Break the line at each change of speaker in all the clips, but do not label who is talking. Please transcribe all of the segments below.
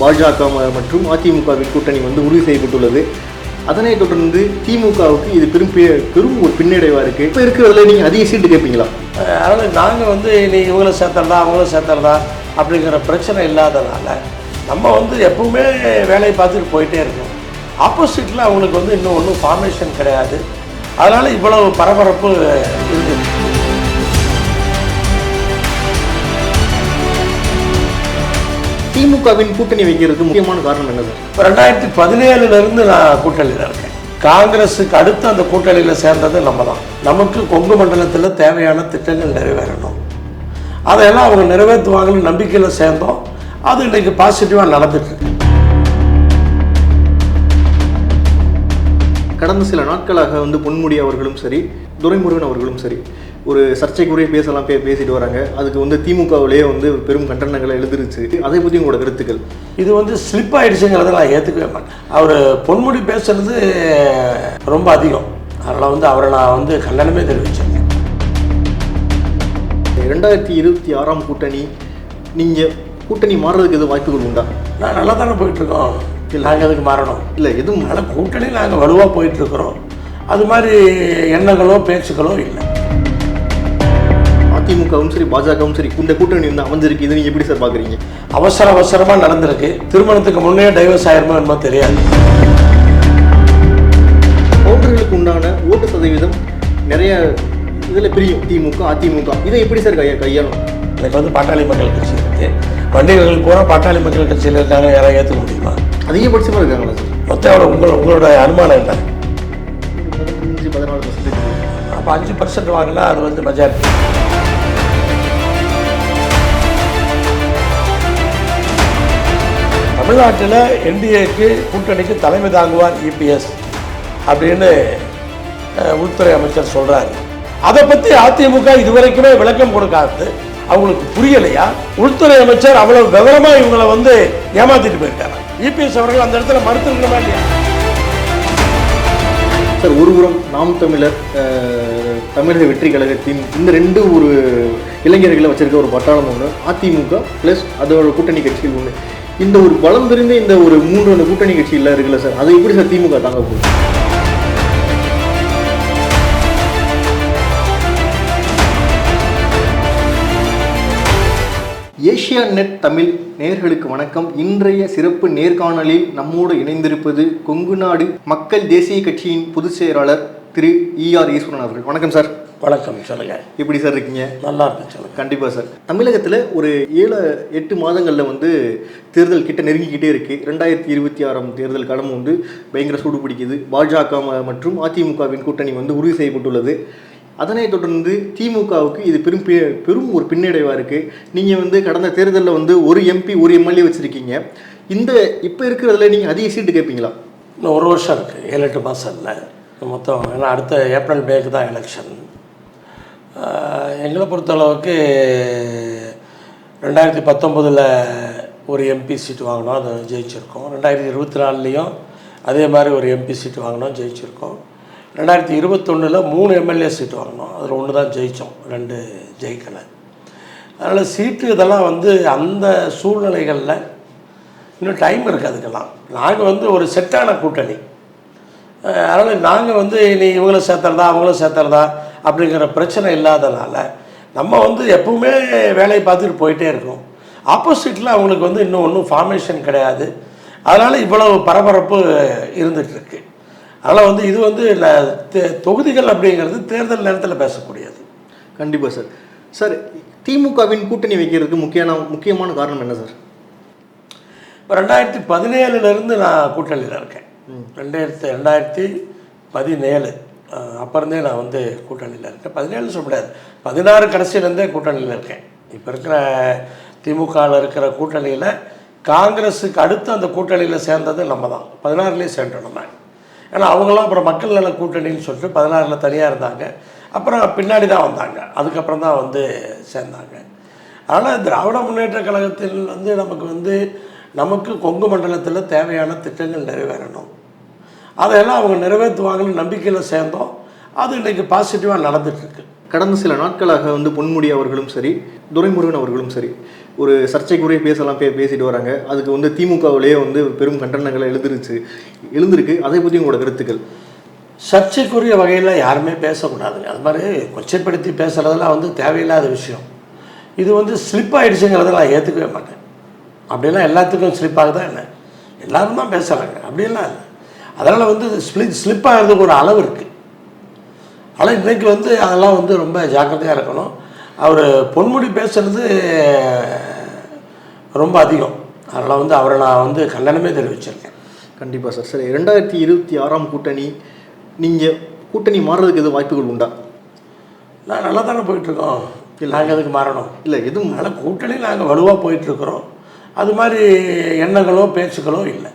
பாஜக மற்றும் அதிமுகவின் கூட்டணி வந்து உறுதி செய்யப்பட்டுள்ளது அதனை தொடர்ந்து திமுகவுக்கு இது பெரும் பெரும் ஒரு பின்னடைவாக இருக்குது இப்போ இருக்கிறதுல நீங்கள் அதிக சீட்டு கேட்பீங்களா
அதனால் நாங்கள் வந்து நீ இவங்கள சேர்த்துறதா அவங்கள சேர்த்துறதா அப்படிங்கிற பிரச்சனை இல்லாததுனால நம்ம வந்து எப்பவுமே வேலையை பார்த்துட்டு போயிட்டே இருக்கோம் ஆப்போசிட்டில் அவங்களுக்கு வந்து இன்னும் ஒன்றும் ஃபார்மேஷன் கிடையாது அதனால் இவ்வளவு பரபரப்பு இருக்குது
திமுகவின் கூட்டணி வைக்கிறதுக்கு முக்கியமான காரணம் என்ன
சார் ரெண்டாயிரத்தி பதினேழுல இருந்து நான் கூட்டணியில் இருக்கேன் காங்கிரஸுக்கு அடுத்து அந்த கூட்டணியில் சேர்ந்தது நம்ம தான் நமக்கு கொங்கு மண்டலத்தில் தேவையான திட்டங்கள் நிறைவேறணும் அதையெல்லாம் அவங்க நிறைவேற்றுவாங்கன்னு நம்பிக்கையில் சேர்ந்தோம் அது இன்றைக்கு பாசிட்டிவாக நடந்துட்டு
கடந்த சில நாட்களாக வந்து பொன்முடி அவர்களும் சரி துரைமுருகன் அவர்களும் சரி ஒரு சர்ச்சைக்குரிய பேசலாம் பேசிட்டு வராங்க அதுக்கு வந்து திமுகவிலேயே வந்து பெரும் கண்டனங்களை எழுதிருச்சு அதை பற்றி உங்களோட கருத்துக்கள்
இது வந்து ஸ்லிப் ஆகிடுச்சுங்கிறத நான் ஏற்றுக்கவே மாட்டேன் அவர் பொன்முடி பேசுறது ரொம்ப அதிகம் அதனால் வந்து அவரை நான் வந்து கண்டனமே தெரிவிச்சேன்
ரெண்டாயிரத்தி இருபத்தி ஆறாம் கூட்டணி நீங்கள் கூட்டணி மாறுறதுக்கு எதுவும் வாய்ப்புகள் உண்டா
நான் நல்லா தானே போயிட்டுருக்கோம் நாங்கள் அதுக்கு மாறணும் இல்லை எதுவும் நல்ல கூட்டணி நாங்கள் வலுவாக போயிட்டுருக்குறோம் அது மாதிரி எண்ணங்களோ பேச்சுக்களோ இல்லை
அதிமுகவும் சரி பாஜகவும் சரி இந்த கூட்டணி வந்து அமைஞ்சிருக்கு இது நீங்கள் எப்படி சார் பார்க்குறீங்க அவசர அவசரமாக நடந்திருக்கு திருமணத்துக்கு முன்னே டைவர்ஸ் ஆயிருமோ என்னமோ தெரியாது கவுண்டர்களுக்கு உண்டான ஓட்டு சதவீதம் நிறைய இதில் பிரியும் திமுக அதிமுக இதை எப்படி சார் கையா கையாளும்
எனக்கு வந்து பாட்டாளி மக்கள் கட்சி இருக்கு வண்டிகள் பூரா பாட்டாளி மக்கள் கட்சியில் இருக்காங்க யாராவது ஏற்றுக்க முடியுமா
அதிகபட்சமாக இருக்காங்களா சார்
மொத்தம் உங்களோட உங்களோட அனுமானம் என்ன அஞ்சு பதினாலு பர்சன்டேஜ் அப்போ அஞ்சு பர்சன்ட் வாங்கினா அது வந்து மெஜாரிட்டி தமிழ்நாட்டில் என்டிஏக்கு கூட்டணிக்கு தலைமை தாங்குவார் இபிஎஸ் e அப்படின்னு உள்துறை அமைச்சர் சொல்கிறாரு அதை பற்றி அதிமுக இதுவரைக்குமே விளக்கம் கொடுக்காது அவங்களுக்கு புரியலையா உள்துறை அமைச்சர் அவ்வளவு விவரமாக இவங்களை வந்து ஏமாத்திட்டு போயிருக்காரு இபிஎஸ் e அவர்கள் அந்த இடத்துல மறுத்துருக்கணுமா இல்லையா
சார் ஒருபுறம் நாம் தமிழர் தமிழக வெற்றி கழகத்தின் இந்த ரெண்டு ஒரு இளைஞர்களை வச்சிருக்க ஒரு பட்டாளம் ஒன்று அதிமுக ப்ளஸ் அதோட கூட்டணி கட்சிகள் ஒன்று இந்த ஒரு பலம் தெரிந்த இந்த ஒரு மூன்று அந்த கூட்டணி கட்சியெல்லாம் இருக்குல்ல சார் அது எப்படி சார் திமுக தாங்க போகுது ஏஷியா நெட் தமிழ் நேர்களுக்கு வணக்கம் இன்றைய சிறப்பு நேர்காணலில் நம்மோடு இணைந்திருப்பது கொங்கு நாடு மக்கள் தேசிய கட்சியின் பொதுச் செயலாளர் திரு இஆர் ஈஸ்வரன் அவர்கள் வணக்கம் சார்
வணக்கம் சொல்லுங்க
எப்படி சார் இருக்கீங்க
நல்லா இருக்கேன் சொல்லுங்க
கண்டிப்பாக சார் தமிழகத்தில் ஒரு ஏழு எட்டு மாதங்களில் வந்து தேர்தல் கிட்ட நெருங்கிக்கிட்டே இருக்குது ரெண்டாயிரத்தி இருபத்தி ஆறாம் தேர்தல் களம் வந்து பயங்கர சூடு பிடிக்குது பாஜக மற்றும் அதிமுகவின் கூட்டணி வந்து உறுதி செய்யப்பட்டுள்ளது அதனை தொடர்ந்து திமுகவுக்கு இது பெரும் பெரும் ஒரு பின்னடைவாக இருக்குது நீங்கள் வந்து கடந்த தேர்தலில் வந்து ஒரு எம்பி ஒரு எம்எல்ஏ வச்சுருக்கீங்க இந்த இப்போ இருக்கிறதுல நீங்கள் அதிக சீட்டு கேட்பீங்களா
இன்னும் ஒரு வருஷம் இருக்குது ஏழு எட்டு மாதம் இல்லை மொத்தம் ஏன்னா அடுத்த ஏப்ரல் மேக்கு தான் எலெக்ஷன் எங்களை பொறுத்தளவுக்கு ரெண்டாயிரத்தி பத்தொம்போதில் ஒரு எம்பி சீட்டு வாங்கினோம் அதை ஜெயிச்சிருக்கோம் ரெண்டாயிரத்தி இருபத்தி நாலுலேயும் அதே மாதிரி ஒரு எம்பி சீட்டு வாங்கினோம் ஜெயிச்சிருக்கோம் ரெண்டாயிரத்தி இருபத்தொன்னில் மூணு எம்எல்ஏ சீட்டு வாங்கினோம் அதில் ஒன்று தான் ஜெயித்தோம் ரெண்டு ஜெயிக்கலை அதனால் சீட்டு இதெல்லாம் வந்து அந்த சூழ்நிலைகளில் இன்னும் டைம் இருக்குது அதுக்கெல்லாம் நாங்கள் வந்து ஒரு செட்டான கூட்டணி அதனால் நாங்கள் வந்து நீ இவங்கள சேர்த்துறதா அவங்கள சேர்த்துறதா அப்படிங்கிற பிரச்சனை இல்லாதனால நம்ம வந்து எப்பவுமே வேலையை பார்த்துட்டு போயிட்டே இருக்கோம் ஆப்போசிட்டில் அவங்களுக்கு வந்து இன்னும் ஒன்றும் ஃபார்மேஷன் கிடையாது அதனால் இவ்வளவு பரபரப்பு இருந்துகிட்ருக்கு அதனால் வந்து இது வந்து தொகுதிகள் அப்படிங்கிறது தேர்தல் நேரத்தில் பேசக்கூடியது
கண்டிப்பாக சார் சார் திமுகவின் கூட்டணி வைக்கிறதுக்கு முக்கியமான முக்கியமான காரணம் என்ன சார்
இப்போ ரெண்டாயிரத்தி பதினேழுலேருந்து நான் கூட்டணியில் இருக்கேன் ரெண்டாயிரத்தி ரெண்டாயிரத்தி பதினேழு அப்புறந்தே நான் வந்து கூட்டணியில் இருக்கேன் பதினேழு சொல்ல முடியாது பதினாறு கடைசியிலேருந்தே கூட்டணியில் இருக்கேன் இப்போ இருக்கிற திமுகவில் இருக்கிற கூட்டணியில் காங்கிரஸுக்கு அடுத்து அந்த கூட்டணியில் சேர்ந்தது நம்ம தான் பதினாறுலேயே சேர்ந்தோம் நம்ம ஏன்னா அவங்களாம் அப்புறம் மக்கள் நல கூட்டணின்னு சொல்லிட்டு பதினாறில் தனியாக இருந்தாங்க அப்புறம் பின்னாடி தான் வந்தாங்க அதுக்கப்புறம் தான் வந்து சேர்ந்தாங்க அதனால் திராவிட முன்னேற்ற கழகத்தில் வந்து நமக்கு வந்து நமக்கு கொங்கு மண்டலத்தில் தேவையான திட்டங்கள் நிறைவேறணும் அதையெல்லாம் அவங்க நிறைவேற்றுவாங்கன்னு நம்பிக்கையில் சேர்ந்தோம் அது இன்றைக்கி பாசிட்டிவாக நடந்துட்டுருக்கு
கடந்த சில நாட்களாக வந்து பொன்முடி அவர்களும் சரி துரைமுருகன் அவர்களும் சரி ஒரு சர்ச்சைக்குரிய பேசலாம் பே பேசிட்டு வராங்க அதுக்கு வந்து திமுகவிலேயே வந்து பெரும் கண்டனங்களை எழுந்துருச்சு எழுந்திருக்கு அதை பற்றி உங்களோட கருத்துக்கள்
சர்ச்சைக்குரிய வகையில் யாருமே பேசக்கூடாது அது மாதிரி கொச்சைப்படுத்தி பேசுகிறதெல்லாம் வந்து தேவையில்லாத விஷயம் இது வந்து ஸ்லிப் ஆகிடுச்சுங்கிறத நான் ஏற்றுக்கவே மாட்டேன் அப்படிலாம் எல்லாத்துக்கும் ஸ்லிப்பாக தான் என்ன எல்லோரும் தான் பேசுகிறாங்க அப்படிலாம் இல்லை அதனால் வந்து ஸ்லிப் ஸ்லிப் ஆகிறதுக்கு ஒரு அளவு இருக்குது ஆனால் இன்றைக்கி வந்து அதெல்லாம் வந்து ரொம்ப ஜாக்கிரதையாக இருக்கணும் அவர் பொன்முடி பேசுகிறது ரொம்ப அதிகம் அதனால் வந்து அவரை நான் வந்து கண்டனமே தெரிவிச்சிருக்கேன்
கண்டிப்பாக சார் சரி ரெண்டாயிரத்தி இருபத்தி ஆறாம் கூட்டணி நீங்கள் கூட்டணி மாறுறதுக்கு எதுவும் வாய்ப்புகள் உண்டா
நான் நல்லா தானே போயிட்டுருக்கோம் இல்லை நாங்கள் அதுக்கு மாறணும் இல்லை எதுவும் நல்ல கூட்டணி நாங்கள் வலுவாக போயிட்டுருக்குறோம் அது மாதிரி எண்ணங்களோ பேச்சுக்களோ இல்லை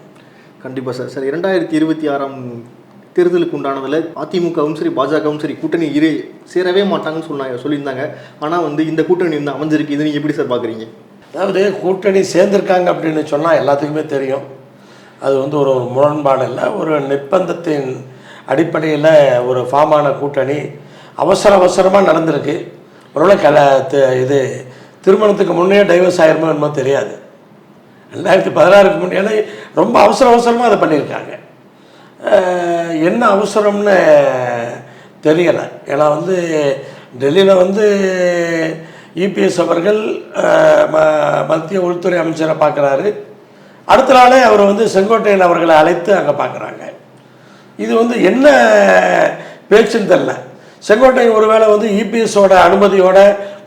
கண்டிப்பாக சார் சார் இரண்டாயிரத்தி இருபத்தி ஆறாம் தேர்தலுக்கு உண்டானதில் அதிமுகவும் சரி பாஜகவும் சரி கூட்டணி இரு சேரவே மாட்டாங்கன்னு சொன்னாங்க சொல்லியிருந்தாங்க ஆனால் வந்து இந்த கூட்டணி வந்து அமைஞ்சிருக்கு இது எப்படி சார் பார்க்குறீங்க
அதாவது கூட்டணி சேர்ந்துருக்காங்க அப்படின்னு சொன்னால் எல்லாத்துக்குமே தெரியும் அது வந்து ஒரு ஒரு முரண்பாடு இல்லை ஒரு நிர்பந்தத்தின் அடிப்படையில் ஒரு ஃபார்மான கூட்டணி அவசர அவசரமாக நடந்திருக்கு ஒருவேளை கல இது திருமணத்துக்கு முன்னே டைவர்ஸ் ஆயிருமோ என்னமோ தெரியாது ரெண்டாயிரத்தி பதினாறுக்கு முன்னே ரொம்ப அவசர அவசரமாக அதை பண்ணியிருக்காங்க என்ன அவசரம்னு தெரியலை ஏன்னா வந்து டெல்லியில் வந்து இபிஎஸ் அவர்கள் ம மத்திய உள்துறை அமைச்சரை பார்க்குறாரு அடுத்த நாளே அவர் வந்து செங்கோட்டையன் அவர்களை அழைத்து அங்கே பார்க்குறாங்க இது வந்து என்ன பேச்சுன்னு தெரில செங்கோட்டையன் ஒருவேளை வந்து இபிஎஸோட அனுமதியோட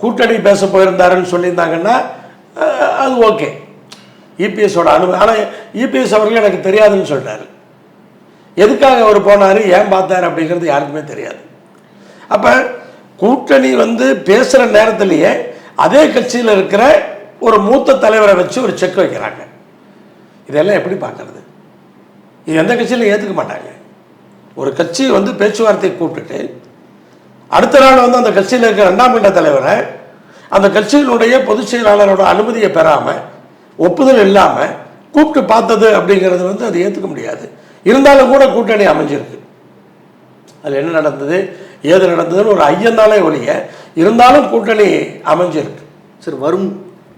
கூட்டணி பேச போயிருந்தாருன்னு சொல்லியிருந்தாங்கன்னா அது ஓகே இபிஎஸோட அனுமதி ஆனால் இபிஎஸ் அவர்கள் எனக்கு தெரியாதுன்னு சொல்கிறாரு எதுக்காக அவர் போனார் ஏன் பார்த்தார் அப்படிங்கிறது யாருக்குமே தெரியாது அப்போ கூட்டணி வந்து பேசுகிற நேரத்திலேயே அதே கட்சியில் இருக்கிற ஒரு மூத்த தலைவரை வச்சு ஒரு செக் வைக்கிறாங்க இதெல்லாம் எப்படி பார்க்கறது இது எந்த கட்சியிலையும் ஏற்றுக்க மாட்டாங்க ஒரு கட்சி வந்து பேச்சுவார்த்தையை கூப்பிட்டுட்டு அடுத்த நாள் வந்து அந்த கட்சியில் இருக்கிற ரெண்டாம் கட்ட தலைவரை அந்த கட்சியினுடைய பொதுச் செயலாளரோட அனுமதியை பெறாமல் ஒப்புதல் இல்லாமல் கூப்பிட்டு பார்த்தது அப்படிங்கிறது வந்து அதை ஏற்றுக்க முடியாது இருந்தாலும் கூட கூட்டணி அமைஞ்சிருக்கு அதில் என்ன நடந்தது ஏது நடந்ததுன்னு ஒரு ஐயந்தாலே ஒழிய இருந்தாலும் கூட்டணி அமைஞ்சிருக்கு
சார் வரும்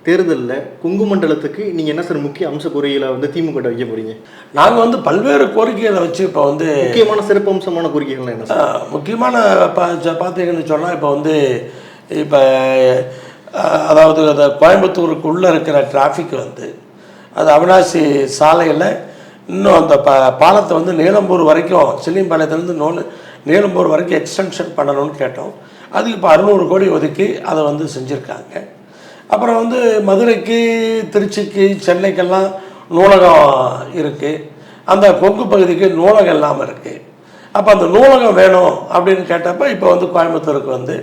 தேர்தலில் குங்குமண்டலத்துக்கு நீங்கள் என்ன சார் முக்கிய அம்ச குறிகளை வந்து திமுக வைக்க போகிறீங்க
நாங்கள் வந்து பல்வேறு கோரிக்கைகளை வச்சு இப்போ வந்து
முக்கியமான சிறப்பு அம்சமான கோரிக்கைகள் என்ன
முக்கியமான பார்த்தீங்கன்னு சொன்னால் இப்போ வந்து இப்போ அதாவது அந்த கோயம்புத்தூருக்கு இருக்கிற டிராஃபிக் வந்து அது அவினாசி சாலையில் இன்னும் அந்த ப பாலத்தை வந்து நீலம்பூர் வரைக்கும் சில்லிம்பாளையத்துலேருந்து நோல் நீலம்பூர் வரைக்கும் எக்ஸ்டென்ஷன் பண்ணணும்னு கேட்டோம் அதுக்கு இப்போ அறுநூறு கோடி ஒதுக்கி அதை வந்து செஞ்சுருக்காங்க அப்புறம் வந்து மதுரைக்கு திருச்சிக்கு சென்னைக்கெல்லாம் நூலகம் இருக்குது அந்த கொங்கு பகுதிக்கு நூலகம் இல்லாமல் இருக்குது அப்போ அந்த நூலகம் வேணும் அப்படின்னு கேட்டப்போ இப்போ வந்து கோயம்புத்தூருக்கு வந்து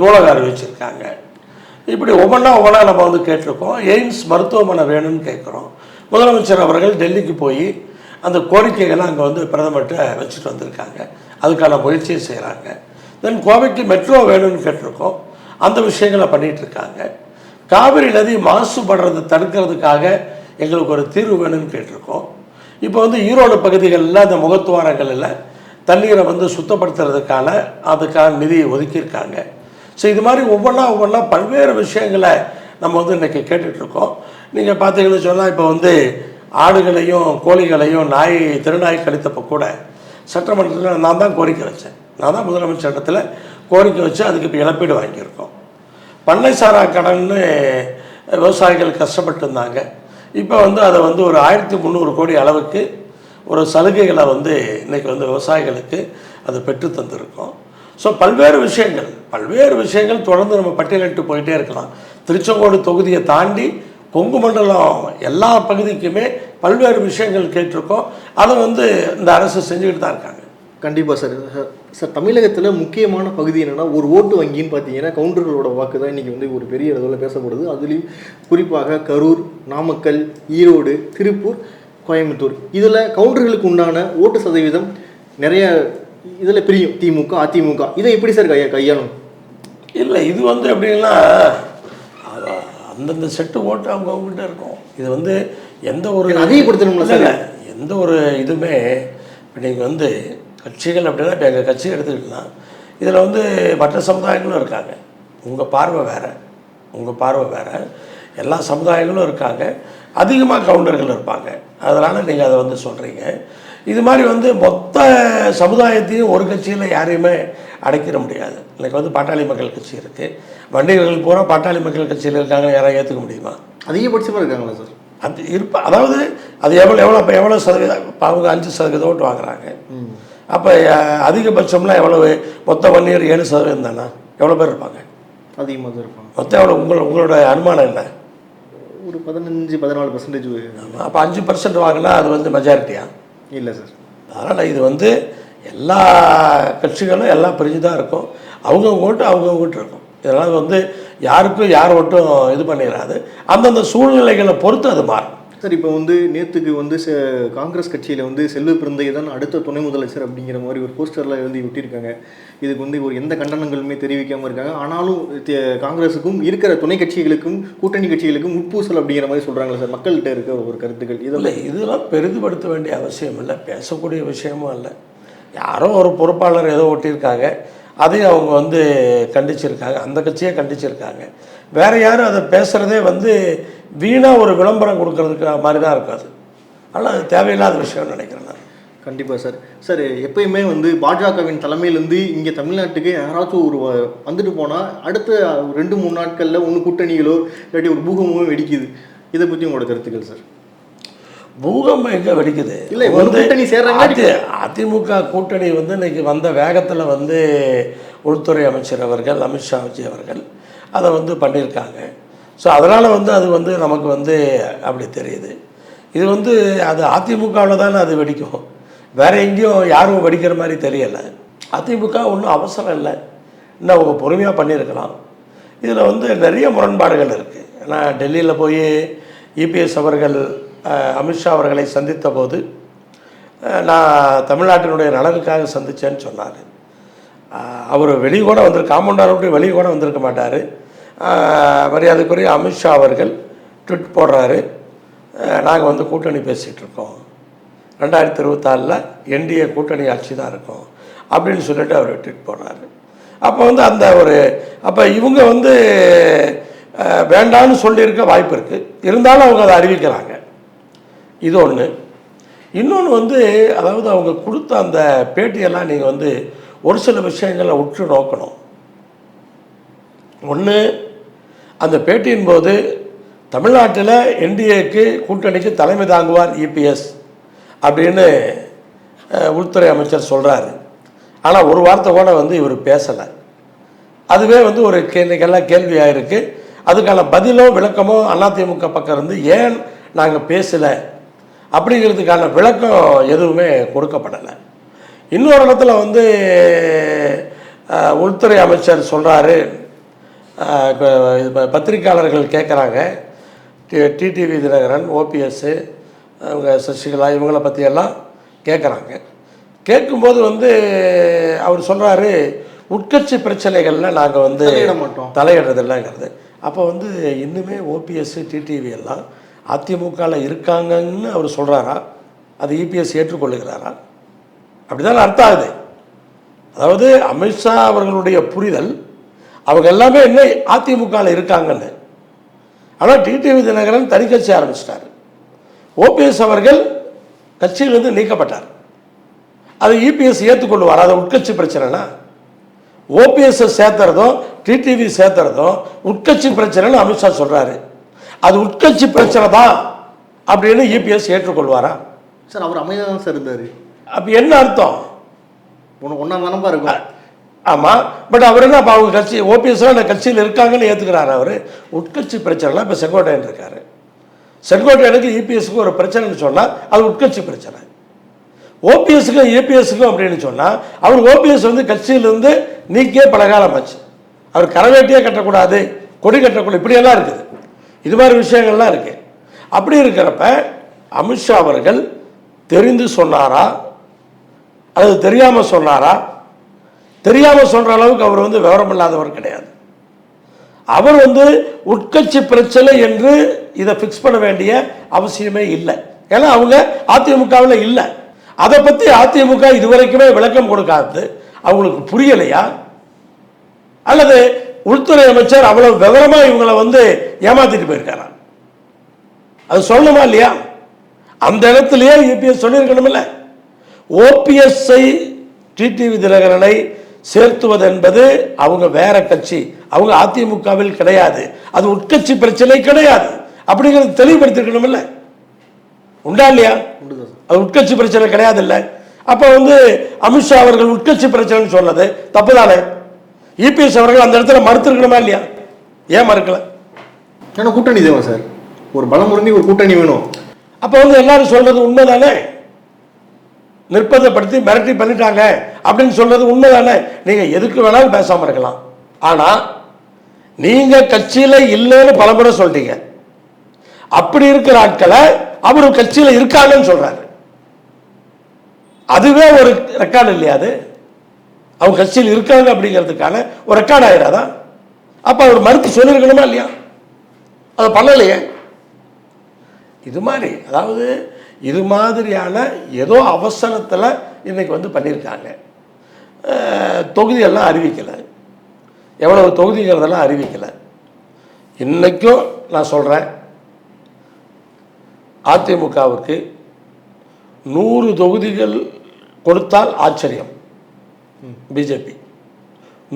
நூலகம் அறிவிச்சிருக்காங்க இப்படி ஒவ்வொன்றா ஒவ்வொன்றா நம்ம வந்து கேட்டிருக்கோம் எய்ம்ஸ் மருத்துவமனை வேணும்னு கேட்குறோம் முதலமைச்சர் அவர்கள் டெல்லிக்கு போய் அந்த கோரிக்கைகளை அங்கே வந்து பிரதமர்கிட்ட வச்சுட்டு வந்திருக்காங்க அதுக்கான முயற்சியை செய்கிறாங்க தென் கோவைக்கு மெட்ரோ வேணும்னு கேட்டிருக்கோம் அந்த விஷயங்களை இருக்காங்க காவிரி நதி மாசுபடுறதை தடுக்கிறதுக்காக எங்களுக்கு ஒரு தீர்வு வேணும்னு கேட்டிருக்கோம் இப்போ வந்து ஈரோடு பகுதிகளில் அந்த முகத்துவாரங்களில் தண்ணீரை வந்து சுத்தப்படுத்துறதுக்கான அதுக்கான நிதியை ஒதுக்கியிருக்காங்க ஸோ இது மாதிரி ஒவ்வொன்றா ஒவ்வொன்றா பல்வேறு விஷயங்களை நம்ம வந்து இன்றைக்கி கேட்டுட்ருக்கோம் நீங்கள் பார்த்தீங்கன்னு சொன்னால் இப்போ வந்து ஆடுகளையும் கோழிகளையும் நாய் திருநாய் கழித்தப்போ கூட சட்டமன்றத்தில் நான் தான் கோரிக்கை வச்சேன் நான் தான் முதலமைச்சர் சட்டத்தில் கோரிக்கை வச்சு அதுக்கு இப்போ இழப்பீடு வாங்கியிருக்கோம் பண்ணை சாரா கடன்னு விவசாயிகள் கஷ்டப்பட்டு இருந்தாங்க இப்போ வந்து அதை வந்து ஒரு ஆயிரத்தி முந்நூறு கோடி அளவுக்கு ஒரு சலுகைகளை வந்து இன்றைக்கி வந்து விவசாயிகளுக்கு அது பெற்று தந்திருக்கோம் ஸோ பல்வேறு விஷயங்கள் பல்வேறு விஷயங்கள் தொடர்ந்து நம்ம பட்டியலிட்டு போயிட்டே இருக்கலாம் திருச்செங்கோடு தொகுதியை தாண்டி கொங்கு மண்டலம் எல்லா பகுதிக்குமே பல்வேறு விஷயங்கள் கேட்டிருக்கோம் அதை வந்து இந்த அரசு செஞ்சுக்கிட்டு தான் இருக்காங்க
கண்டிப்பாக சார் சார் சார் தமிழகத்தில் முக்கியமான பகுதி என்னென்னா ஒரு ஓட்டு வங்கின்னு பார்த்தீங்கன்னா கவுண்டர்களோட வாக்கு தான் இன்றைக்கி வந்து ஒரு பெரிய அளவில் பேசப்படுது அதுலேயும் குறிப்பாக கரூர் நாமக்கல் ஈரோடு திருப்பூர் கோயம்புத்தூர் இதில் கவுண்டர்களுக்கு உண்டான ஓட்டு சதவீதம் நிறைய இதில் பிரியும் திமுக அதிமுக இதை எப்படி சார் கையா கையாளும்
இல்லை இது வந்து எப்படின்னா அந்தந்த செட்டு ஓட்டு அவங்க அவங்ககிட்ட இருக்கும் இது வந்து எந்த ஒரு
அதிகப்படுத்தணும்ல
எந்த ஒரு இதுவுமே இப்போ நீங்கள் வந்து கட்சிகள் அப்படின்னா இப்போ எங்கள் கட்சி எடுத்துக்கிட்டலாம் இதில் வந்து மற்ற சமுதாயங்களும் இருக்காங்க உங்கள் பார்வை வேறு உங்கள் பார்வை வேறு எல்லா சமுதாயங்களும் இருக்காங்க அதிகமாக கவுண்டர்கள் இருப்பாங்க அதனால் நீங்கள் அதை வந்து சொல்கிறீங்க இது மாதிரி வந்து மொத்த சமுதாயத்தையும் ஒரு கட்சியில் யாரையுமே அடைக்கிற முடியாது இன்றைக்கி வந்து பாட்டாளி மக்கள் கட்சி இருக்குது வண்டிகர்கள் பூரா பாட்டாளி மக்கள் கட்சியில் இருக்காங்க யாராவது ஏற்றுக்க முடியுமா
அதிகபட்சமாக இருக்காங்களா சார்
அது இருப்ப அதாவது அது எவ்வளோ எவ்வளோ இப்போ எவ்வளோ சதவீதம் இப்போ அவங்க அஞ்சு சதவீதம் ஓட்டு வாங்குறாங்க அப்போ அதிகபட்சம்லாம் எவ்வளவு மொத்த வன்னியர் ஏழு சதவீதம் தானே எவ்வளோ பேர் இருப்பாங்க
அதிகமாக தான் இருப்பாங்க
மொத்தம் எவ்வளோ உங்கள் உங்களோட அனுமானம் என்ன
ஒரு பதினஞ்சு பதினாலு பர்சன்டேஜ்
அப்போ அஞ்சு பர்சன்ட் வாங்கினா அது வந்து மெஜாரிட்டியாக இல்லை சார் அதனால் இது வந்து எல்லா கட்சிகளும் எல்லாம் பிரிஞ்சு தான் இருக்கும் அவங்கவுங்க ஓட்டு ஓட்டு இருக்கும் இதனால் வந்து யாருக்கும் யார் ஓட்டும் இது பண்ணிடாது அந்தந்த சூழ்நிலைகளை பொறுத்து அது மாறும்
சார் இப்போ வந்து நேற்றுக்கு வந்து காங்கிரஸ் கட்சியில் வந்து செல்வ பிறந்தை தான் அடுத்த துணை முதலமைச்சர் அப்படிங்கிற மாதிரி ஒரு போஸ்டரில் எழுதி விட்டிருக்காங்க இதுக்கு வந்து ஒரு எந்த கண்டனங்களுமே தெரிவிக்காமல் இருக்காங்க ஆனாலும் காங்கிரஸுக்கும் இருக்கிற துணை கட்சிகளுக்கும் கூட்டணி கட்சிகளுக்கும் உட்பூசல் அப்படிங்கிற மாதிரி சொல்கிறாங்களா சார் மக்கள்கிட்ட இருக்க ஒரு கருத்துக்கள்
இதில் இதெல்லாம் பெரிதுபடுத்த வேண்டிய அவசியம் இல்லை பேசக்கூடிய விஷயமும் இல்லை யாரோ ஒரு பொறுப்பாளர் ஏதோ ஒட்டியிருக்காங்க அதையும் அவங்க வந்து கண்டிச்சிருக்காங்க அந்த கட்சியை கண்டிச்சிருக்காங்க வேறு யாரும் அதை பேசுகிறதே வந்து வீணாக ஒரு விளம்பரம் கொடுக்கறதுக்கு மாதிரி தான் இருக்காது ஆனால் அது தேவையில்லாத விஷயம்னு நினைக்கிறேன் நான்
கண்டிப்பாக சார் சார் எப்பயுமே வந்து பாஜகவின் தலைமையிலேருந்து இங்கே தமிழ்நாட்டுக்கு யாராச்சும் ஒரு வந்துட்டு போனால் அடுத்த ரெண்டு மூணு நாட்களில் ஒன்று கூட்டணிகளோ இல்லாட்டி ஒரு பூகமோ வெடிக்குது இதை பற்றி உங்களோட கருத்துக்கள் சார்
பூகம்பம் எங்கே வெடிக்குது இல்லை அதிமுக கூட்டணி வந்து இன்னைக்கு வந்த வேகத்தில் வந்து உள்துறை அமைச்சர் அவர்கள் அமித்ஷாஜி அவர்கள் அதை வந்து பண்ணியிருக்காங்க ஸோ அதனால் வந்து அது வந்து நமக்கு வந்து அப்படி தெரியுது இது வந்து அது அதிமுகவில் தானே அது வெடிக்கும் வேறு எங்கேயும் யாரும் வெடிக்கிற மாதிரி தெரியலை அதிமுக ஒன்றும் அவசரம் இல்லை இன்னும் அவங்க பொறுமையாக பண்ணியிருக்கலாம் இதில் வந்து நிறைய முரண்பாடுகள் இருக்குது ஏன்னா டெல்லியில் போய் இபிஎஸ் அவர்கள் அமித்ஷா அவர்களை சந்தித்த போது நான் தமிழ்நாட்டினுடைய நலனுக்காக சந்தித்தேன்னு சொன்னார் அவர் வெளியே கூட வந்து காம்பவுண்டாருடைய வெளியே கூட வந்திருக்க மாட்டார் மரியாதைக்குரிய அமித்ஷா அவர்கள் ட்விட் போடுறாரு நாங்கள் வந்து கூட்டணி பேசிகிட்டு இருக்கோம் ரெண்டாயிரத்தி இருபத்தாறில் என்டிஏ கூட்டணி ஆட்சி தான் இருக்கும் அப்படின்னு சொல்லிட்டு அவர் ட்விட் போடுறாரு அப்போ வந்து அந்த ஒரு அப்போ இவங்க வந்து வேண்டான்னு சொல்லியிருக்க வாய்ப்பு இருக்குது இருந்தாலும் அவங்க அதை அறிவிக்கிறாங்க இது ஒன்று இன்னொன்று வந்து அதாவது அவங்க கொடுத்த அந்த பேட்டியெல்லாம் நீங்கள் வந்து ஒரு சில விஷயங்களை உற்று நோக்கணும் ஒன்று அந்த பேட்டியின் போது தமிழ்நாட்டில் என்டிஏக்கு கூட்டணிக்கு தலைமை தாங்குவார் இபிஎஸ் அப்படின்னு உள்துறை அமைச்சர் சொல்கிறாரு ஆனால் ஒரு வார்த்தை கூட வந்து இவர் பேசலை அதுவே வந்து ஒரு கேள்விக்கெல்லாம் கேள்வியாக இருக்குது அதுக்கான பதிலோ விளக்கமோ அதிமுக பக்கம் இருந்து ஏன் நாங்கள் பேசலை அப்படிங்கிறதுக்கான விளக்கம் எதுவுமே கொடுக்கப்படலை இன்னொரு இடத்துல வந்து உள்துறை அமைச்சர் சொல்கிறாரு பத்திரிக்கையாளர்கள் கேட்குறாங்க டிடிவி தினகரன் ஓபிஎஸ்ஸு அவங்க சசிகலா இவங்கள பற்றியெல்லாம் கேட்குறாங்க கேட்கும்போது வந்து அவர் சொல்கிறாரு உட்கட்சி பிரச்சனைகளில் நாங்கள் வந்து
தலையிட மாட்டோம்
தலையிடுறதில்லைங்கிறது அப்போ வந்து இன்னுமே ஓபிஎஸ்ஸு டிடிவி எல்லாம் அதிமுகவில் இருக்காங்கன்னு அவர் சொல்கிறாரா அது இபிஎஸ் e ஏற்றுக்கொள்ளுகிறாரா அப்படிதான் அர்த்தம் ஆகுது அதாவது அமித்ஷா அவர்களுடைய புரிதல் அவங்க எல்லாமே என்ன அதிமுகவில் இருக்காங்கன்னு ஆனால் டிடிவி தினகரன் தனி கட்சி ஆரம்பிச்சிட்டார் ஓபிஎஸ் அவர்கள் கட்சியிலிருந்து நீக்கப்பட்டார் அது இபிஎஸ் e ஏற்றுக்கொள்வார் அதை உட்கட்சி பிரச்சனைனா ஓபிஎஸ்ஸை சேர்த்துறதும் டிடிவி சேர்த்துறதும் உட்கட்சி பிரச்சனைன்னு அமித்ஷா சொல்கிறாரு E e அது உட்கட்சி பிரச்சனை தான் e அப்படின்னு இபிஎஸ் ஏற்றுக்கொள்வாரா
சார் அவர் அமைதியாக தான் சார் இருந்தார்
அப்போ என்ன அர்த்தம்
உனக்கு ஒன்றா தானப்பா இருக்கும்
ஆமாம் பட் அவர் என்ன அவங்க கட்சி ஓபிஎஸ்லாம் அந்த கட்சியில் இருக்காங்கன்னு ஏற்றுக்கிறாரு அவர் உட்கட்சி பிரச்சனைலாம் இப்போ செங்கோட்டையன் இருக்காரு செங்கோட்டையனுக்கு இபிஎஸ்க்கு ஒரு பிரச்சனைன்னு சொன்னால் அது உட்கட்சி பிரச்சனை ஓபிஎஸ்க்கும் ஏபிஎஸ்க்கும் அப்படின்னு சொன்னால் அவர் ஓபிஎஸ் வந்து கட்சியிலேருந்து நீக்கே பலகாலம் ஆச்சு அவர் கரவேட்டியே கட்டக்கூடாது கொடி கட்டக்கூடாது இப்படியெல்லாம் இருக்குது இது மாதிரி விஷயங்கள்லாம் இருக்குது அப்படி இருக்கிறப்ப அமித்ஷா அவர்கள் தெரிந்து சொன்னாரா அல்லது தெரியாமல் சொன்னாரா தெரியாமல் சொல்கிற அளவுக்கு அவர் வந்து விவரம் இல்லாதவர் கிடையாது அவர் வந்து உட்கட்சி பிரச்சனை என்று இதை ஃபிக்ஸ் பண்ண வேண்டிய அவசியமே இல்லை ஏன்னா அவங்க அதிமுகவில் இல்லை அதை பற்றி அதிமுக இதுவரைக்குமே விளக்கம் கொடுக்காது அவங்களுக்கு புரியலையா அல்லது உள்துறை அமைச்சர் அவ்வளவு விவரமாக இவங்களை வந்து ஏமாத்திட்டு போயிருக்காராம் அது சொல்லணுமா இல்லையா அந்த இடத்துலயே இபிஎஸ் சொல்லியிருக்கணும்ல ஓபிஎஸ்ஐ டிடிவி தினகரனை சேர்த்துவது என்பது அவங்க வேற கட்சி அவங்க அதிமுகவில் கிடையாது அது உட்கட்சி பிரச்சனை கிடையாது அப்படிங்கிறது தெளிவுபடுத்திருக்கணும் இல்லை உண்டா இல்லையா அது உட்கட்சி பிரச்சனை கிடையாது இல்லை அப்போ வந்து அமித்ஷா அவர்கள் உட்கட்சி பிரச்சனைன்னு சொன்னது தப்புதானே இபிஎஸ் e அவர்கள் அந்த இடத்துல மறுத்துருக்கணுமா இல்லையா ஏன் மறுக்கல
ஏன்னா கூட்டணி தேவை சார் ஒரு பலம் ஒரு கூட்டணி வேணும்
அப்போ வந்து எல்லாரும் சொல்றது உண்மைதானே நிர்பந்தப்படுத்தி மிரட்டி பண்ணிட்டாங்க அப்படின்னு சொல்றது உண்மைதானே நீங்கள் எதுக்கு வேணாலும் பேசாமல் இருக்கலாம் ஆனால் நீங்கள் கட்சியில் இல்லைன்னு பலமுறை சொல்றீங்க அப்படி இருக்கிற ஆட்களை அவர் கட்சியில் இருக்காங்கன்னு சொல்றாரு அதுவே ஒரு ரெக்கார்டு இல்லையா அது அவங்க கட்சியில் இருக்காங்க அப்படிங்கிறதுக்கான ஒரு ரெக்கார்ட் ஆயிடாதா அப்போ அவர் மறுத்து சொல்லியிருக்கணுமா இல்லையா அதை பண்ணலையே இது மாதிரி அதாவது இது மாதிரியான ஏதோ அவசரத்தில் இன்றைக்கி வந்து பண்ணியிருக்காங்க தொகுதியெல்லாம் அறிவிக்கலை எவ்வளவு தொகுதிங்கிறதெல்லாம் அறிவிக்கலை இன்றைக்கும் நான் சொல்கிறேன் அதிமுகவுக்கு நூறு தொகுதிகள் கொடுத்தால் ஆச்சரியம் பிஜேபி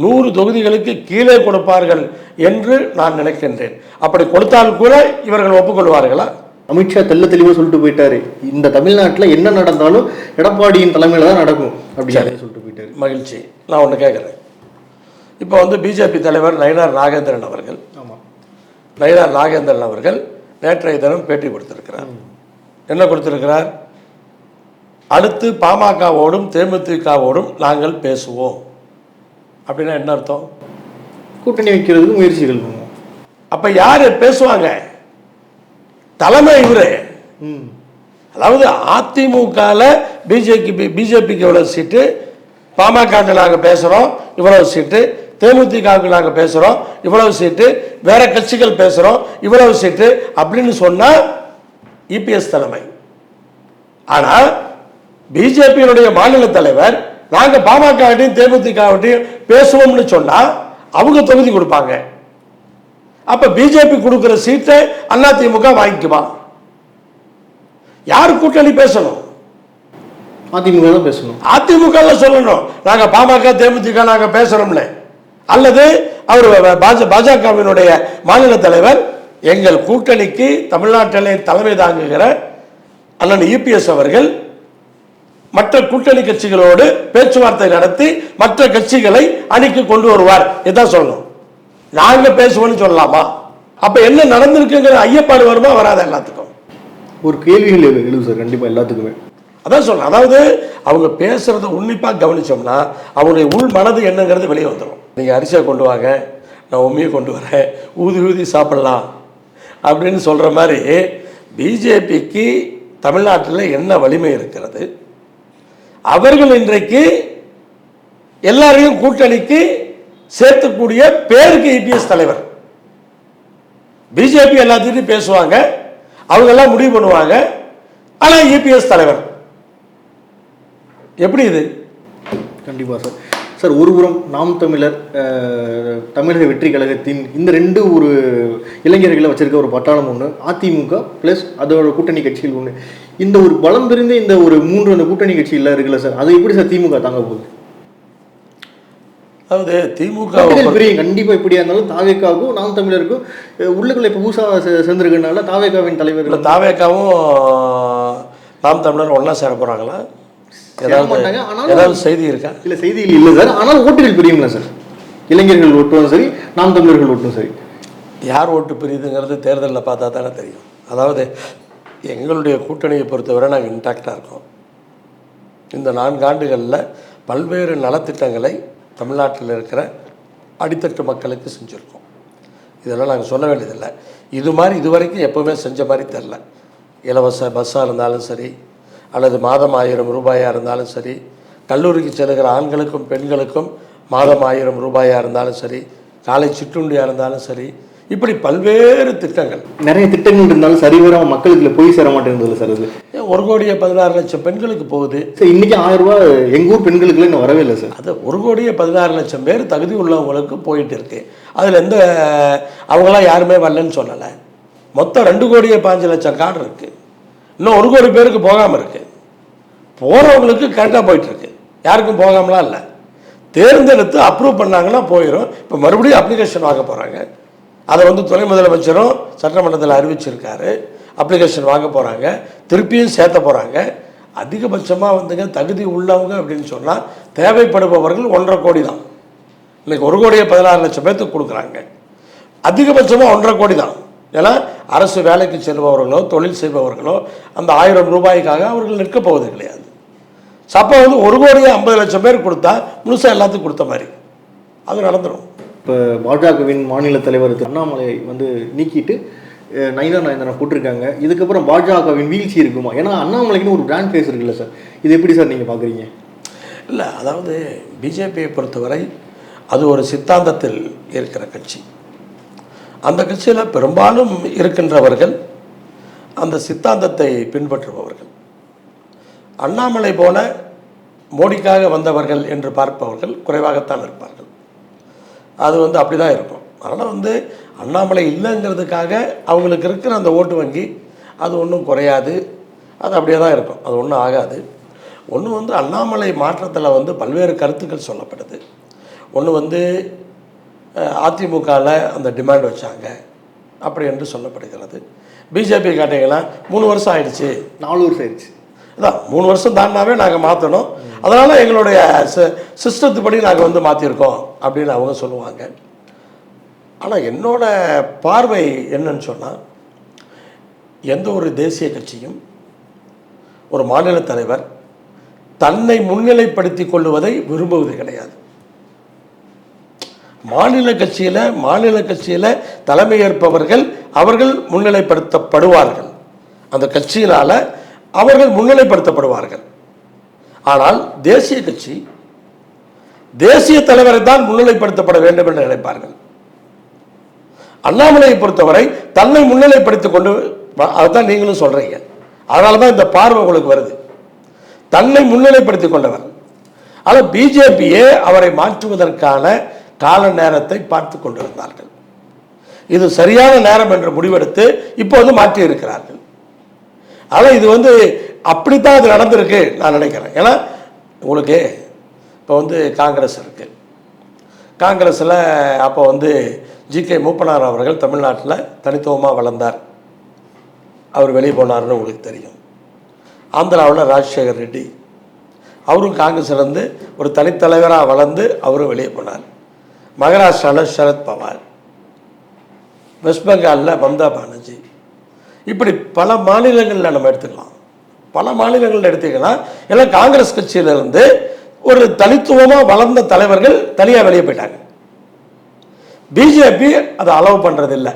நூறு தொகுதிகளுக்கு கீழே கொடுப்பார்கள் என்று நான் நினைக்கின்றேன் அப்படி கொடுத்தால் கூட இவர்கள் ஒப்புக்கொள்வார்களா
அமித்ஷா தெல்ல தெளிவாக சொல்லிட்டு போயிட்டாரு இந்த தமிழ்நாட்டில் என்ன நடந்தாலும் எடப்பாடியின் தலைமையில் தான் நடக்கும் அப்படி சொல்லிட்டு
போயிட்டாரு மகிழ்ச்சி நான் ஒன்று கேட்குறேன் இப்போ வந்து பிஜேபி தலைவர் நயினார் நாகேந்திரன் அவர்கள் ஆமாம் நயினார் நாகேந்திரன் அவர்கள் நேற்றைய தினம் பேட்டி கொடுத்திருக்கிறார் என்ன கொடுத்திருக்கிறார் அடுத்து பாமகவோடும் தேமுதிகவோடும் நாங்கள் பேசுவோம் அப்படின்னா என்ன அர்த்தம்
கூட்டணி வைக்கிறதுக்கு முயற்சிகள்
அப்போ யார் பேசுவாங்க தலைமை இவரு அதாவது அதிமுகவில் பிஜேபி பிஜேபிக்கு இவ்வளோ சீட்டு பாமகவுக்கு நாங்கள் பேசுகிறோம் இவ்வளவு சீட்டு தேமுதிகவுக்கு நாங்கள் பேசுகிறோம் இவ்வளவு சீட்டு வேற கட்சிகள் பேசுகிறோம் இவ்வளவு சீட்டு அப்படின்னு சொன்னால் இபிஎஸ் தலைமை ஆனால் பிஜேபியினுடைய மாநில தலைவர் நாங்கள் பாமக தேமுதிக பேசுவோம்னு சொன்னால் அவங்க தொகுதி கொடுப்பாங்க அப்போ பிஜேபி கொடுக்குற சீட்டை அதிமுக வாங்கிக்குமா யார் கூட்டணி பேசணும்
அதிமுக பேசணும்
அதிமுக சொல்லணும் நாங்கள் பாமக தேமுதிக நாங்கள் பேசுறோம்ல அல்லது அவர் பாஜகவினுடைய மாநில தலைவர் எங்கள் கூட்டணிக்கு தமிழ்நாட்டிலே தலைமை தாங்குகிற அண்ணன் இபிஎஸ் அவர்கள் மற்ற கூட்டணி கட்சிகளோடு பேச்சுவார்த்தை நடத்தி மற்ற கட்சிகளை அணிக்கு கொண்டு வருவார் இதான் சொல்லணும் நாங்கள் பேசுவோம்னு சொல்லலாமா அப்போ என்ன நடந்திருக்குங்கிற ஐயப்பாடு வருமா வராத எல்லாத்துக்கும்
ஒரு கேள்விகள் எழுது சார் கண்டிப்பாக எல்லாத்துக்குமே
அதான் சொல்லணும் அதாவது அவங்க பேசுகிறத உன்னிப்பாக கவனித்தோம்னா அவங்களுடைய உள் மனது என்னங்கிறது வெளியே வந்துடும் நீங்கள் அரிசியை கொண்டு வாங்க நான் உண்மையை கொண்டு வரேன் ஊதி ஊதி சாப்பிட்லாம் அப்படின்னு சொல்கிற மாதிரி பிஜேபிக்கு தமிழ்நாட்டில் என்ன வலிமை இருக்கிறது அவர்கள் இன்றைக்கு எல்லாரையும் கூட்டணிக்கு சேர்த்துக்கூடிய பேருக்கு இபிஎஸ் e தலைவர் பிஜேபி எல்லாத்தையும் பேசுவாங்க அவங்க எல்லாம் முடிவு பண்ணுவாங்க ஆனால் இபிஎஸ் e தலைவர் எப்படி இது
கண்டிப்பாக சார் சார் ஒருபுறம் நாம் தமிழர் தமிழக வெற்றி கழகத்தின் இந்த ரெண்டு ஒரு இளைஞர்களை வச்சிருக்க ஒரு பட்டாளம் ஒன்று அதிமுக ப்ளஸ் அதோட கூட்டணி கட்சிகள் ஒன்று இந்த ஒரு பலம் தெரிந்த இந்த ஒரு மூன்று அந்த கூட்டணி கட்சியில் இருக்குல்ல சார் அதை எப்படி சார் திமுக தாங்க போகுது
அதாவது திமுக
கண்டிப்பா கண்டிப்பாக இப்படியா இருந்தாலும் தாவேக்காவுக்கும் நாம் தமிழருக்கும் உள்ளுக்குள்ள இப்ப பூசா சேர்ந்திருக்கனால தாவேக்காவின் தலைவர்
தாவேக்காவும் நாம் தமிழர் ஒன்னா சேர போறாங்களா ஏதாவது செய்தி இருக்கா
இல்லை செய்திகள் இல்லை சார் ஆனால் ஓட்டுகள் பிரியுங்களா சார் இளைஞர்கள் ஓட்டும் சரி நாம் தமிழர்கள் ஓட்டும் சரி
யார் ஓட்டு பிரியுதுங்கிறது தேர்தலில் பார்த்தா தானே தெரியும் அதாவது எங்களுடைய கூட்டணியை பொறுத்தவரை நாங்கள் இன்டாக்டாக இருக்கோம் இந்த நான்காண்டுகளில் பல்வேறு நலத்திட்டங்களை தமிழ்நாட்டில் இருக்கிற அடித்தட்டு மக்களுக்கு செஞ்சுருக்கோம் இதெல்லாம் நாங்கள் சொல்ல வேண்டியதில்லை இது மாதிரி இது வரைக்கும் எப்போவுமே செஞ்ச மாதிரி தெரில இலவச பஸ்ஸாக இருந்தாலும் சரி அல்லது மாதம் ஆயிரம் ரூபாயாக இருந்தாலும் சரி கல்லூரிக்கு செல்கிற ஆண்களுக்கும் பெண்களுக்கும் மாதம் ஆயிரம் ரூபாயாக இருந்தாலும் சரி காலை சிற்றுண்டியாக இருந்தாலும் சரி இப்படி பல்வேறு திட்டங்கள்
நிறைய திட்டங்கள் இருந்தாலும் சரிவர மக்களுக்கு போய் சேர மாட்டேங்குது சார் அது
ஒரு கோடியே பதினாறு லட்சம் பெண்களுக்கு போகுது
சார் இன்னைக்கு ஆயிரம் ரூபா எங்கூர் பெண்களுக்கு இன்னும் வரவே இல்லை சார்
அது ஒரு கோடியே பதினாறு லட்சம் பேர் தகுதி உள்ளவங்களுக்கு போயிட்டு இருக்கு அதில் எந்த அவங்களாம் யாருமே வரலன்னு சொல்லலை மொத்தம் ரெண்டு கோடியே பாஞ்சு லட்சம் கார்டு இருக்குது இன்னும் ஒரு கோடி பேருக்கு போகாமல் இருக்குது போகிறவங்களுக்கு கரெக்டாக போயிட்டுருக்கு யாருக்கும் போகாமலாம் இல்லை தேர்ந்தெடுத்து அப்ரூவ் பண்ணாங்கன்னா போயிடும் இப்போ மறுபடியும் அப்ளிகேஷன் வாங்க போகிறாங்க அதை வந்து துணை முதலமைச்சரும் சட்டமன்றத்தில் அறிவிச்சிருக்காரு அப்ளிகேஷன் வாங்க போகிறாங்க திருப்பியும் சேர்த்த போகிறாங்க அதிகபட்சமாக வந்துங்க தகுதி உள்ளவங்க அப்படின்னு சொன்னால் தேவைப்படுபவர்கள் ஒன்றரை கோடி தான் இன்றைக்கி ஒரு கோடியே பதினாறு லட்சம் பேர்த்துக்கு கொடுக்குறாங்க அதிகபட்சமாக ஒன்றரை கோடி தான் ஏன்னா அரசு வேலைக்கு செல்பவர்களோ தொழில் செய்பவர்களோ அந்த ஆயிரம் ரூபாய்க்காக அவர்கள் நிற்கப் போவது கிடையாது சப்போ வந்து ஒரு கோடியே ஐம்பது லட்சம் பேர் கொடுத்தா முழுசாக எல்லாத்துக்கும் கொடுத்த மாதிரி அது நடந்துடும்
இப்போ பாஜகவின் மாநில தலைவர் திரு அண்ணாமலை வந்து நீக்கிட்டு நயனா நயன்தாரா போட்டிருக்காங்க இதுக்கப்புறம் பாஜகவின் வீழ்ச்சி இருக்குமா ஏன்னா அண்ணாமலைக்குன்னு ஒரு பிராண்ட் ஃபேஸ் இருக்குல்ல சார் இது எப்படி சார் நீங்கள் பார்க்குறீங்க
இல்லை அதாவது பிஜேபியை பொறுத்தவரை அது ஒரு சித்தாந்தத்தில் இருக்கிற கட்சி அந்த கட்சியில் பெரும்பாலும் இருக்கின்றவர்கள் அந்த சித்தாந்தத்தை பின்பற்றுபவர்கள் அண்ணாமலை போல மோடிக்காக வந்தவர்கள் என்று பார்ப்பவர்கள் குறைவாகத்தான் இருப்பார்கள் அது வந்து அப்படி தான் இருக்கும் அதனால் வந்து அண்ணாமலை இல்லைங்கிறதுக்காக அவங்களுக்கு இருக்கிற அந்த ஓட்டு வங்கி அது ஒன்றும் குறையாது அது அப்படியே தான் இருக்கும் அது ஒன்றும் ஆகாது ஒன்று வந்து அண்ணாமலை மாற்றத்தில் வந்து பல்வேறு கருத்துக்கள் சொல்லப்படுது ஒன்று வந்து அதிமுகவில் அந்த டிமாண்ட் வச்சாங்க அப்படி என்று சொல்லப்படுகிறது பிஜேபி கேட்டிங்கன்னா மூணு வருஷம் ஆயிடுச்சு நாலு வருஷம் ஆயிடுச்சு இதான் மூணு வருஷம் தானாவே நாங்கள் மாற்றணும் அதனால் எங்களுடைய சிஸ்டத்துப்படி நாங்கள் வந்து மாற்றிருக்கோம் அப்படின்னு அவங்க சொல்லுவாங்க ஆனால் என்னோடய பார்வை என்னன்னு சொன்னால் எந்த ஒரு தேசிய கட்சியும் ஒரு மாநில தலைவர் தன்னை முன்னிலைப்படுத்தி கொள்ளுவதை விரும்புவது கிடையாது மாநில கட்சியில் மாநில கட்சியில் தலைமையேற்பவர்கள் அவர்கள் முன்னிலைப்படுத்தப்படுவார்கள் அந்த கட்சியினால் அவர்கள் முன்னிலைப்படுத்தப்படுவார்கள் ஆனால் தேசிய கட்சி தேசிய தலைவரை தான் முன்னிலைப்படுத்தப்பட வேண்டும் என்று நினைப்பார்கள் அண்ணாமலையை பொறுத்தவரை தன்னை முன்னிலைப்படுத்திக் கொண்டு அதுதான் நீங்களும் சொல்கிறீங்க அதனால தான் இந்த பார்வை உங்களுக்கு வருது தன்னை முன்னிலைப்படுத்திக் கொண்டவர் ஆனால் பிஜேபியே அவரை மாற்றுவதற்கான கால நேரத்தை பார்த்து கொண்டிருந்தார்கள் இது சரியான நேரம் என்று முடிவெடுத்து இப்போது மாற்றியிருக்கிறார்கள் ஆனால் இது வந்து அப்படித்தான் அது நடந்திருக்கு நான் நினைக்கிறேன் ஏன்னா உங்களுக்கு இப்போ வந்து காங்கிரஸ் இருக்குது காங்கிரஸில் அப்போ வந்து ஜி கே மூப்பனார் அவர்கள் தமிழ்நாட்டில் தனித்துவமாக வளர்ந்தார் அவர் வெளியே போனார்னு உங்களுக்கு தெரியும் ஆந்திராவில் ராஜசேகர் ரெட்டி அவரும் காங்கிரஸ்லேருந்து ஒரு தனித்தலைவராக வளர்ந்து அவரும் வெளியே போனார் மகாராஷ்டிராவில் சரத்பவார் வெஸ்ட் பெங்காலில் மம்தா பானர்ஜி இப்படி பல மாநிலங்களில் நம்ம எடுத்துக்கலாம் பல மாநிலங்களில் எடுத்தீங்கன்னா எல்லாம் காங்கிரஸ் கட்சியிலிருந்து ஒரு தனித்துவமாக வளர்ந்த தலைவர்கள் தனியாக வெளியே போயிட்டாங்க பிஜேபி அதை அலோவ் பண்ணுறதில்லை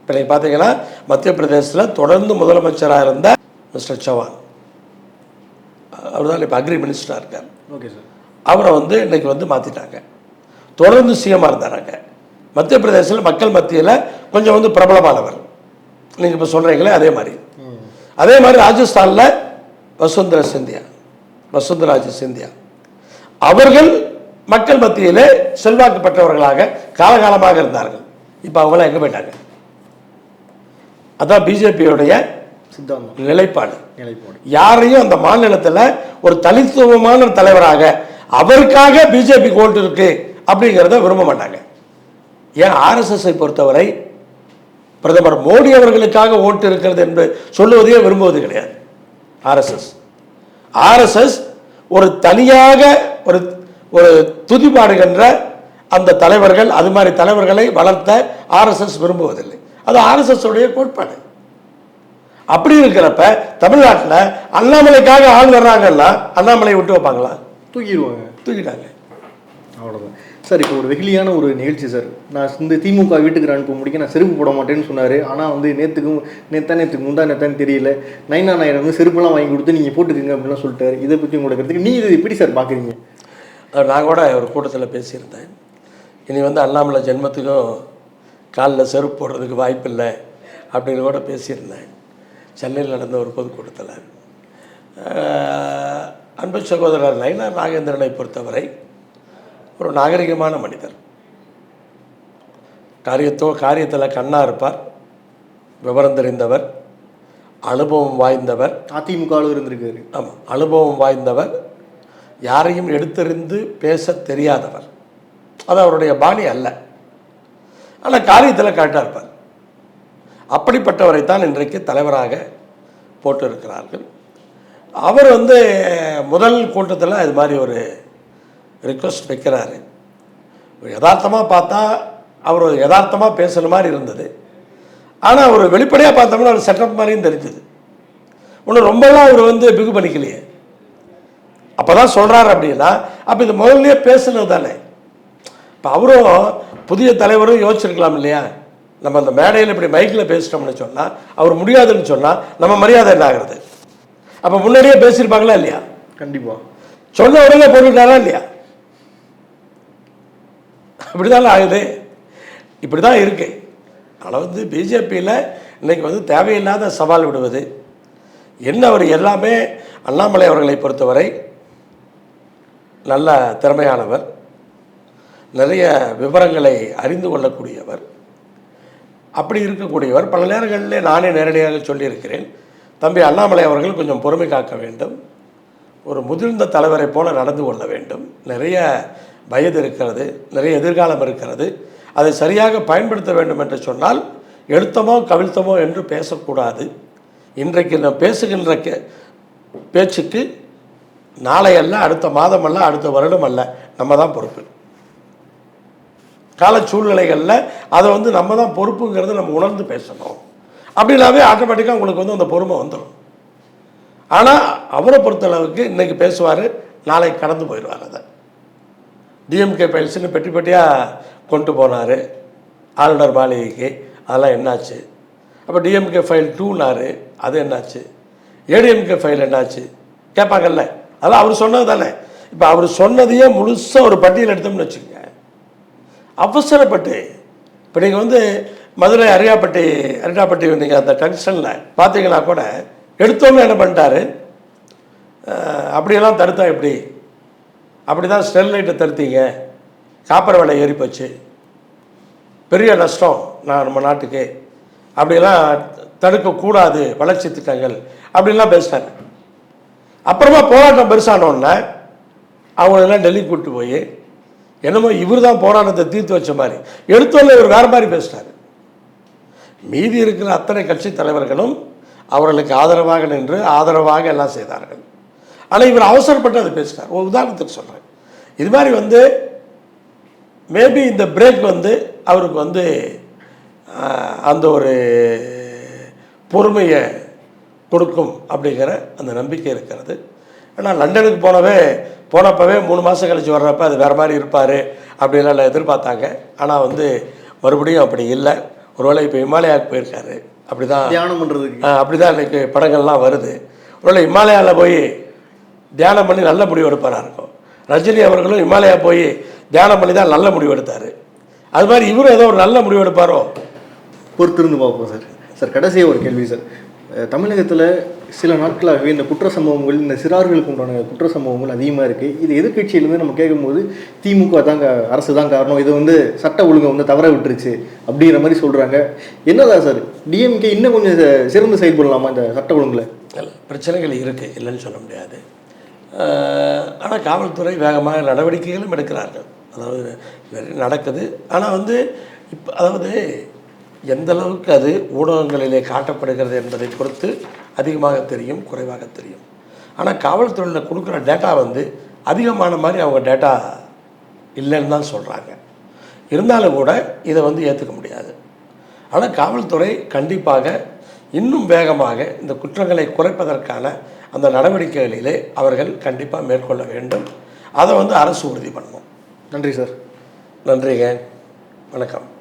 இப்போ நீங்கள் பார்த்தீங்கன்னா மத்திய பிரதேசத்தில் தொடர்ந்து முதலமைச்சராக இருந்த மிஸ்டர் சவான் அவர் தான் இப்போ அக்ரி மினிஸ்டராக இருக்கார் ஓகே சார் அவரை வந்து இன்றைக்கி வந்து மாற்றிட்டாங்க தொடர்ந்து சிஎமாக இருந்தாராங்க மத்திய பிரதேசத்தில் மக்கள் மத்தியில் கொஞ்சம் வந்து பிரபலமானவர் நீங்கள் இப்போ சொல்கிறீங்களே அதே மாதிரி அதே மாதிரி ராஜஸ்தானில் வசுந்தர சிந்தியா வசுந்தராஜ சிந்தியா அவர்கள் மக்கள் மத்தியில் செல்வாக்கு பெற்றவர்களாக காலகாலமாக இருந்தார்கள் இப்போ அவங்களாம் எங்கே போயிட்டாங்க அதான் பிஜேபியோடைய நிலைப்பாடு யாரையும் அந்த மாநிலத்தில் ஒரு தனித்துவமான தலைவராக அவருக்காக பிஜேபி கோல்ட் இருக்கு அப்படிங்கிறத விரும்ப மாட்டாங்க ஏன் ஆர்எஸ்எஸ்ஐ பொறுத்தவரை பிரதமர் மோடி அவர்களுக்காக ஓட்டு இருக்கிறது என்று சொல்லுவதையே விரும்புவது கிடையாது ஆர்எஸ்எஸ் ஆர்எஸ்எஸ் ஒரு தனியாக ஒரு ஒரு துதிப்பாடுகின்ற அந்த தலைவர்கள் அது மாதிரி தலைவர்களை வளர்த்த ஆர்எஸ்எஸ் விரும்புவதில்லை அது ஆர்எஸ்எஸ் உடைய கோட்பாடு அப்படி இருக்கிறப்ப தமிழ்நாட்டில் அண்ணாமலைக்காக ஆள் வர்றாங்கன்னா அண்ணாமலையை விட்டு வைப்பாங்களா தூக்கிடுவாங்க தூக்கிட்டாங்க
அவ்வளோதான் சார் இப்போ ஒரு வெகுலியான ஒரு நிகழ்ச்சி சார் நான் இந்த திமுக வீட்டுக்கு அனுப்ப முடிக்க நான் செருப்பு போட மாட்டேன்னு சொன்னார் ஆனால் வந்து நேற்றுக்கும் நேத்தா நேற்றுக்கு முந்தா நேத்தான்னு தெரியல நைனா நாயர் வந்து செருப்புலாம் வாங்கி கொடுத்து நீங்கள் போட்டுக்கோங்க அப்படின்லாம் சொல்லிட்டார் இதை பற்றி உங்களோட கருத்துக்கு நீ இது எப்படி சார் பார்க்குறீங்க
நான் கூட ஒரு கூட்டத்தில் பேசியிருந்தேன் இனி வந்து அண்ணாமலை ஜென்மத்துக்கும் காலில் செருப்பு போடுறதுக்கு வாய்ப்பு இல்லை அப்படின்னு கூட பேசியிருந்தேன் சென்னையில் நடந்த ஒரு பொதுக்கூட்டத்தில் அன்பு சகோதரர் நைனா நாகேந்திரனை பொறுத்தவரை ஒரு நாகரிகமான மனிதர் காரியத்தோ காரியத்தில் கண்ணாக இருப்பார் விவரம் தெரிந்தவர் அனுபவம் வாய்ந்தவர் அதிமுகவில் இருந்திருக்காரு ஆமாம் அனுபவம் வாய்ந்தவர் யாரையும் எடுத்தறிந்து பேச தெரியாதவர் அது அவருடைய பாணி அல்ல ஆனால் காரியத்தில் கரெக்டாக இருப்பார் அப்படிப்பட்டவரை தான் இன்றைக்கு தலைவராக போட்டிருக்கிறார்கள் அவர் வந்து முதல் கூட்டத்தில் இது மாதிரி ஒரு ரிக்வஸ்ட் வைக்கிறாரு யதார்த்தமாக பார்த்தா அவர் யதார்த்தமாக பேசுகிற மாதிரி இருந்தது ஆனால் அவர் வெளிப்படையாக பார்த்தோம்னா அவர் செட்டப் மாதிரியும் தெரிஞ்சுது ஒன்று ரொம்பலாம் அவர் வந்து பிகு பண்ணிக்கலையே அப்போ தான் சொல்கிறாரு அப்படின்னா அப்போ இது முதல்லையே பேசுனது தானே இப்போ அவரும் புதிய தலைவரும் யோசிச்சிருக்கலாம் இல்லையா நம்ம அந்த மேடையில் இப்படி மைக்கில் பேசிட்டோம்னு சொன்னால் அவர் முடியாதுன்னு சொன்னால் நம்ம மரியாதை என்ன ஆகுறது அப்போ முன்னாடியே பேசியிருப்பாங்களா இல்லையா கண்டிப்பாக சொன்ன உடனே போட்டுட்டாரா இல்லையா அப்படி தான் ஆகுது இப்படி தான் இருக்குது ஆனால் வந்து பிஜேபியில் இன்றைக்கி வந்து தேவையில்லாத சவால் விடுவது என்ன அவர் எல்லாமே அண்ணாமலை அவர்களை பொறுத்தவரை நல்ல திறமையானவர் நிறைய விவரங்களை அறிந்து கொள்ளக்கூடியவர் அப்படி இருக்கக்கூடியவர் பல நேரங்களில் நானே நேரடியாக சொல்லியிருக்கிறேன் தம்பி அண்ணாமலை அவர்கள் கொஞ்சம் பொறுமை காக்க வேண்டும் ஒரு முதிர்ந்த தலைவரை போல நடந்து கொள்ள வேண்டும் நிறைய வயது இருக்கிறது நிறைய எதிர்காலம் இருக்கிறது அதை சரியாக பயன்படுத்த வேண்டும் என்று சொன்னால் எழுத்தமோ கவிழ்த்தமோ என்று பேசக்கூடாது இன்றைக்கு நான் பேசுகின்ற கே பேச்சுக்கு நாளையல்ல அடுத்த மாதமல்ல அடுத்த வருடம் அல்ல நம்ம தான் பொறுப்பு கால சூழ்நிலைகளில் அதை வந்து நம்ம தான் பொறுப்புங்கிறத நம்ம உணர்ந்து பேசணும் அப்படின்னாவே ஆட்டோமேட்டிக்காக உங்களுக்கு வந்து அந்த பொறுமை வந்துடும் ஆனால் அவரை பொறுத்தளவுக்கு இன்றைக்கி பேசுவார் நாளை கடந்து போயிடுவார் அதை டிஎம்கே பயில்ஸ்னு பெட்டி பெட்டியாக கொண்டு போனார் ஆளுநர் மாளிகைக்கு அதெல்லாம் என்னாச்சு அப்போ டிஎம்கே ஃபைல் டூனார் அது என்னாச்சு ஏடிஎம்கே ஃபைல் என்னாச்சு கேட்பாங்கல்ல அதெல்லாம் அவர் சொன்னது தானே இப்போ அவர் சொன்னதையே முழுசாக ஒரு பட்டியல் எடுத்தோம்னு வச்சுக்கோங்க அவசரப்பட்டு இப்போ நீங்கள் வந்து மதுரை அரியாப்பட்டி அரியாப்பட்டி நீங்கள் அந்த டங்ஷனில் பார்த்தீங்கன்னா கூட எடுத்தோம்னு என்ன பண்ணிட்டாரு அப்படியெல்லாம் தடுத்தா எப்படி அப்படி தான் ஸ்டெர்லைட்டை தருத்திங்க காப்பர் விலை ஏறி போச்சு பெரிய நஷ்டம் நான் நம்ம நாட்டுக்கு அப்படிலாம் தடுக்கக்கூடாது வளர்ச்சி திட்டங்கள் அப்படின்லாம் பேசினாங்க அப்புறமா போராட்டம் பெருசானோன்னே அவங்களெல்லாம் டெல்லிக்கு கூப்பிட்டு போய் என்னமோ இவர் தான் போராட்டத்தை தீர்த்து வச்ச மாதிரி எடுத்தோல்ல இவர் வேறு மாதிரி பேசினார் மீதி இருக்கிற அத்தனை கட்சி தலைவர்களும் அவர்களுக்கு ஆதரவாக நின்று ஆதரவாக எல்லாம் செய்தார்கள் ஆனால் இவர் அவசரப்பட்டு அதை பேசுகிறார் ஒரு உதாரணத்துக்கு சொல்கிறேன் இது மாதிரி வந்து மேபி இந்த பிரேக் வந்து அவருக்கு வந்து அந்த ஒரு பொறுமையை கொடுக்கும் அப்படிங்கிற அந்த நம்பிக்கை இருக்கிறது ஆனால் லண்டனுக்கு போனவே போனப்பவே மூணு மாதம் கழித்து வர்றப்ப அது வேறு மாதிரி இருப்பார் அப்படின்லாம் எதிர்பார்த்தாங்க ஆனால் வந்து மறுபடியும் அப்படி இல்லை ஒருவேளை இப்போ இமாலயாவுக்கு போயிருக்காரு அப்படி தான்
தியானம் பண்ணுறதுக்கு
அப்படி தான் இன்றைக்கி படங்கள்லாம் வருது ஒருவேளை இமாலயாவில் போய் தியானம் பண்ணி நல்ல முடிவு எடுப்பாராக இருக்கும் ரஜினி அவர்களும் இமாலயா போய் தியானம் பண்ணி தான் நல்ல முடிவு எடுத்தார் அது மாதிரி இவரும் ஏதோ ஒரு நல்ல முடிவு எடுப்பாரோ
பொறுத்திருந்து பார்ப்போம் சார் சார் கடைசியாக ஒரு கேள்வி சார் தமிழகத்தில் சில நாட்களாகவே இந்த குற்ற சம்பவங்கள் இந்த சிறார்களுக்கு உண்டான குற்ற சம்பவங்கள் அதிகமாக இருக்குது இது எதிர்கட்சியிலேருந்து நம்ம கேட்கும்போது திமுக தாங்க அரசு தான் காரணம் இது வந்து சட்ட ஒழுங்கை வந்து தவற விட்டுருச்சு அப்படிங்கிற மாதிரி சொல்கிறாங்க என்னதான் சார் டிஎம்கே இன்னும் கொஞ்சம் சிறந்து செயல்படலாமா இந்த சட்ட ஒழுங்கில்
பிரச்சனைகள் இருக்குது இல்லைன்னு சொல்ல முடியாது ஆனால் காவல்துறை வேகமாக நடவடிக்கைகளும் எடுக்கிறார்கள் அதாவது நடக்குது ஆனால் வந்து இப்போ அதாவது எந்த அளவுக்கு அது ஊடகங்களிலே காட்டப்படுகிறது என்பதை பொறுத்து அதிகமாக தெரியும் குறைவாக தெரியும் ஆனால் காவல்துறையில் கொடுக்குற டேட்டா வந்து அதிகமான மாதிரி அவங்க டேட்டா இல்லைன்னு தான் சொல்கிறாங்க இருந்தாலும் கூட இதை வந்து ஏற்றுக்க முடியாது ஆனால் காவல்துறை கண்டிப்பாக இன்னும் வேகமாக இந்த குற்றங்களை குறைப்பதற்கான அந்த நடவடிக்கைகளிலே அவர்கள் கண்டிப்பாக மேற்கொள்ள வேண்டும் அதை வந்து அரசு உறுதி பண்ணும் நன்றி சார் நன்றிங்க வணக்கம்